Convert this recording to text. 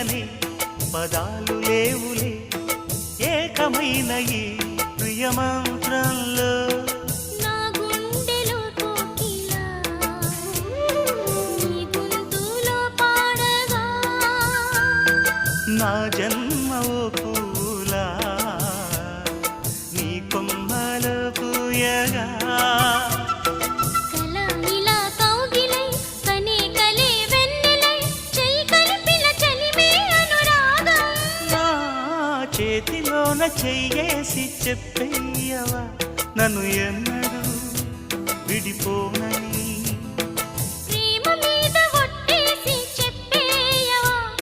తెలియని పదాలు లేవులే ఏకమైన ఈ ప్రియమంత్రంలో నా జన్మ ఓ పూలా నీ కొమ్మలో పూయగా చేతిలోన చెయ్యేసి చెప్పేయవా నన్ను ఎన్నడూ విడిపోనని.